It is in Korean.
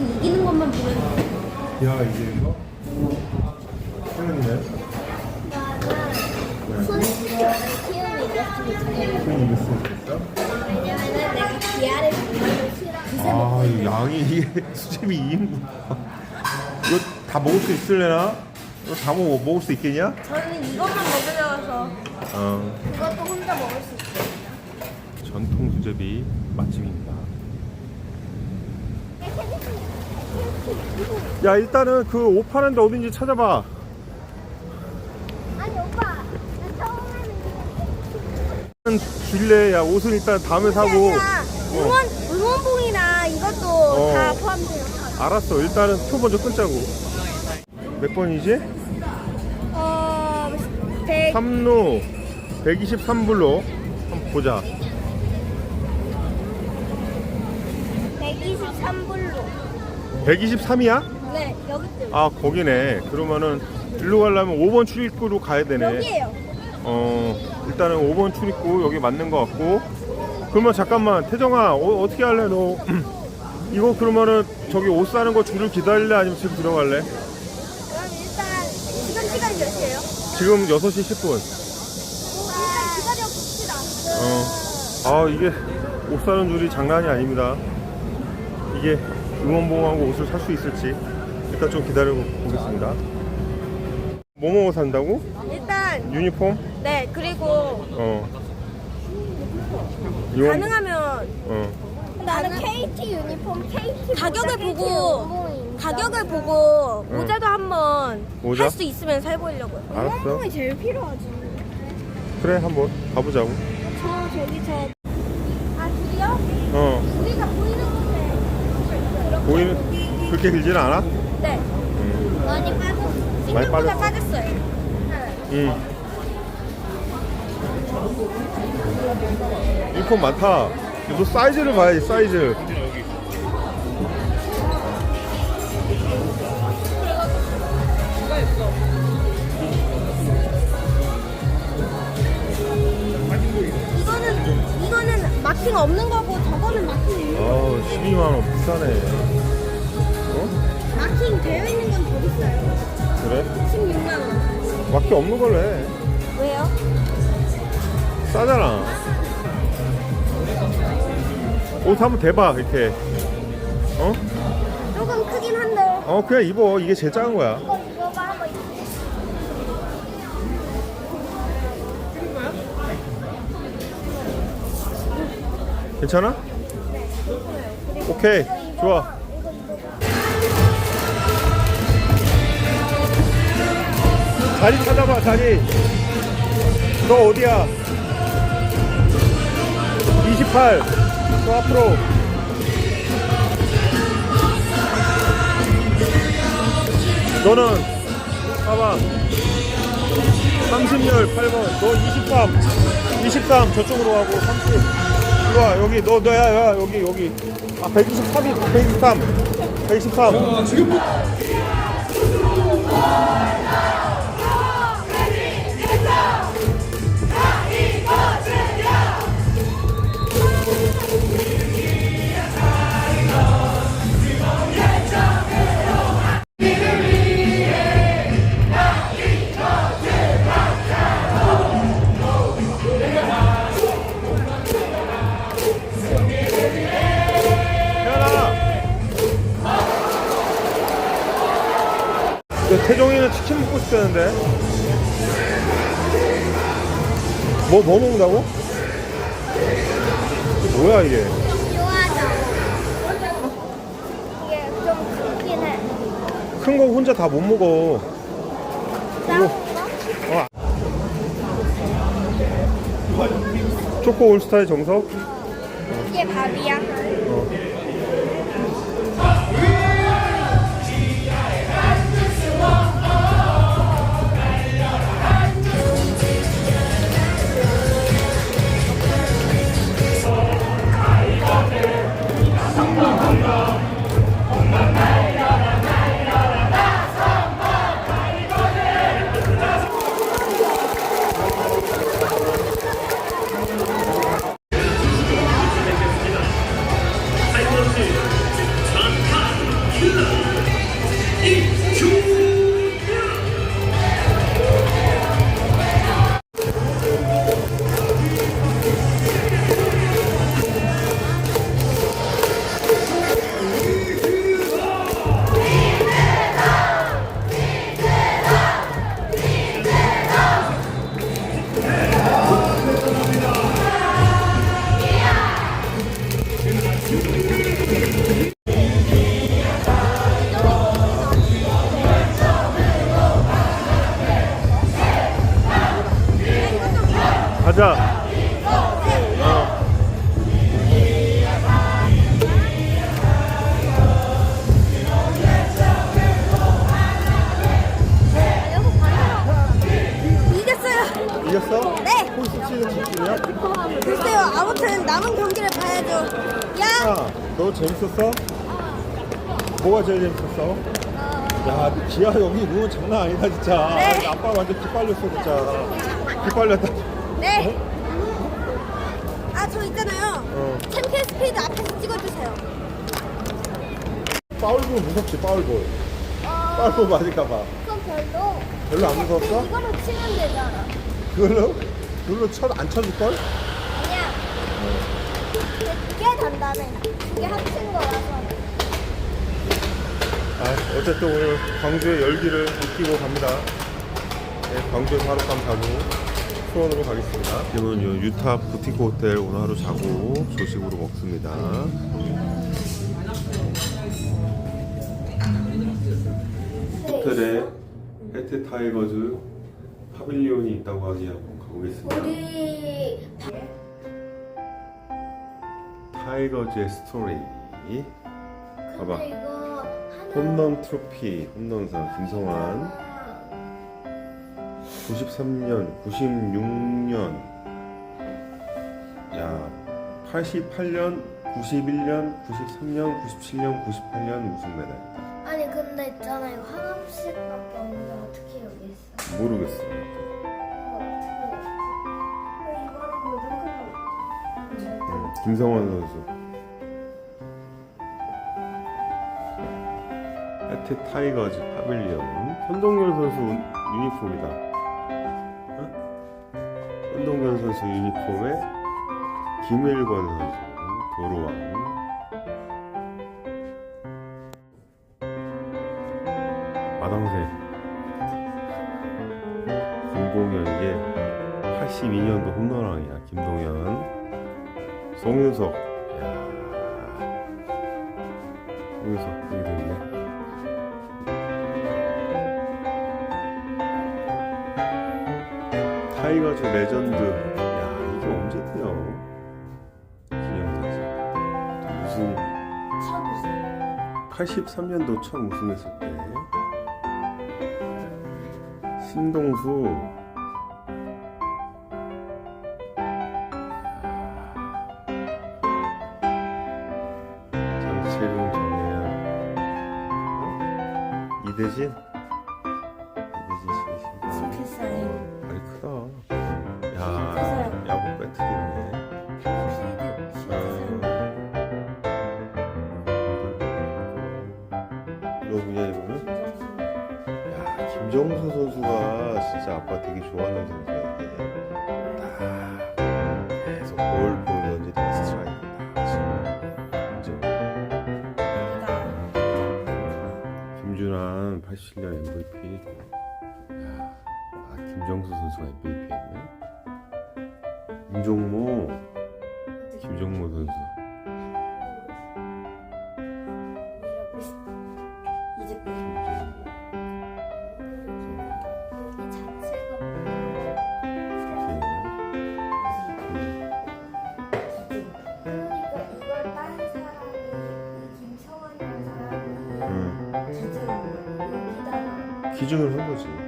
애들이 이기는 것만 보면 야 이게 이거? 태연이네 손 키우는 이길 수 있겠어? 왜냐면은 내가 기아를 보는 싫어. 아 이 양이 이게 수제비 2인분 이거 다 먹을 수 있을래나? 이거 다 먹, 먹을 수 있겠냐? 저는 이것만 먹으려서 어 이것도 혼자 먹을 수 있어요. 전통 수제비 맛집입니다 야 일단은 그 옷 파는 데 어딘지 찾아봐. 아니 오빠, 나 처음에는 줄래 야 옷은 일단 다음에 사고. 응원 응원봉이나 이것도 어. 다 포함돼요. 알았어. 일단은 표 먼저 끊자고. 몇 번이지? 어, 100, 3루. 123불로. 한번 보자. 123불로. 123이야? 네, 여기 때. 아 거기네 그러면은 일로 가려면 5번 출입구로 가야 되네 여기에요. 어 일단은 5번 출입구 여기 맞는 것 같고 그러면 잠깐만 태정아 어, 떻게 할래 너 이거 그러면은 저기 옷 사는 거 줄을 기다릴래 아니면 지금 들어갈래? 그럼 일단 지금 시간이 몇 시예요? 지금 6시 10분 일단 기다려 봅시다. 어. 아 이게 옷 사는 줄이 장난이 아닙니다 이게 응원봉하고 옷을 살 수 있을지 일단 좀 기다려 보겠습니다 뭐뭐 산다고? 일단 유니폼? 네 그리고 어 이건- 가능하면 어 나는 KT 유니폼 KT 가격을 보고 가격을 보고 응. 모자도 한번 모자? 할 수 있으면 사보려고요. 알았어 제일 필요하지. 그래 한번 가보자고 저 저기 저. 아 둘이요? 어. 보이는 그렇게 길지는 않아? 네. 음. 많이 빠졌어. 많이 생각보다 빠졌어. 빠졌어요. 응 유니폼 많다 너 사이즈를 봐야지 사이즈 이거는 이거는 마킹 없는 거고 저거는 마킹 있는 거. 아우 12만 원 비싸네 어? 마킹 되어 있는 건 더 비싸요. 그래? 16만 원. 밖에 없는 걸로 해 왜요? 싸잖아 옷 한번 대봐 이렇게 어? 조금 크긴 한데. 어 그냥 입어 이게 제일 작은 거야 이거 입어봐 한번 입어. 괜찮아? 오케이 좋아 자리 찾아봐 자리. 너 어디야? 28또 앞으로. 너는 봐봐. 30열 8번 너 23, 23 저쪽으로 가고 30 이리와 여기. 너 너야 야 여기 여기. 아 123이 123 123 태연아 싶다는데 뭐, 뭐 먹는다고? 이게 뭐야 이게 좋아하죠. 이게 좀 크긴 해. 큰 거 혼자 다 못 먹어 작은 거? 어. 초코 올스타의 정석 이게 밥이야. 가 재밌었어? 뭐가 제일 재밌었어? 야, 기아 여기 루 장난 아니다 진짜. 네. 아빠 완전 기빨렸어 진짜. 기빨렸다. 네. 아 저 있잖아요. 어. 챔피언 스피드 앞에서 찍어주세요. 파울볼 무섭지 파울볼. 어, 파울볼 맞을까봐. 그건 별로. 별로 안 무서웠어? 이거로 치면 되잖아. 그걸로? 그걸로 쳐, 안 쳐줄걸? 아니야. 꽤 단단해. 이게 합친 거라서. 아, 어쨌든 오늘 광주의 열기를 느끼고 갑니다. 네, 광주에서 하룻밤 자고 수원으로 가겠습니다. 지금은 요 유타 부티크 호텔 오늘 하루 자고 조식으로 먹습니다. 호텔에 해태 타이거즈 파빌리온이 있다고 하니 한번 가보겠습니다. 우리 타이거즈의 스토리. 봐봐. 근데 이거 홈런 트로피, 홈런상 김성환. 93년, 96년, 야, 88년, 91년, 93년, 97년, 98년 우승 메달이다. 아니 근데 있잖아 이거 하나씩 밖에 없는데 어떻게 여기 있어? 모르겠어. 김성환 선수. 해태 타이거즈 파빌리온. 손동열 선수 유니폼이다. 어? 손동열 선수 유니폼에 김일권 선수 도로왕. 마당새. 이게 82년도 홈런왕이야 김동현 송윤석. 야. 송윤석 여기도 있네. 타이거즈 레전드. 야 이게 언제 뛰어 기념사진. 우승. 83년도 처음 우승했을 때. 신동수 씨 좋겠어요. 발이 크다. 야 야구 배트 있네. 너 그냥 이거는? 야 김정수 선수가 진짜 아빠 되게 좋아하는 선수야 이게 딱. 계속 볼 김준환 87년 MVP 야, 아 김정수 선수가 MVP였네? 김종모. 김종모 선수 기준을 한 거지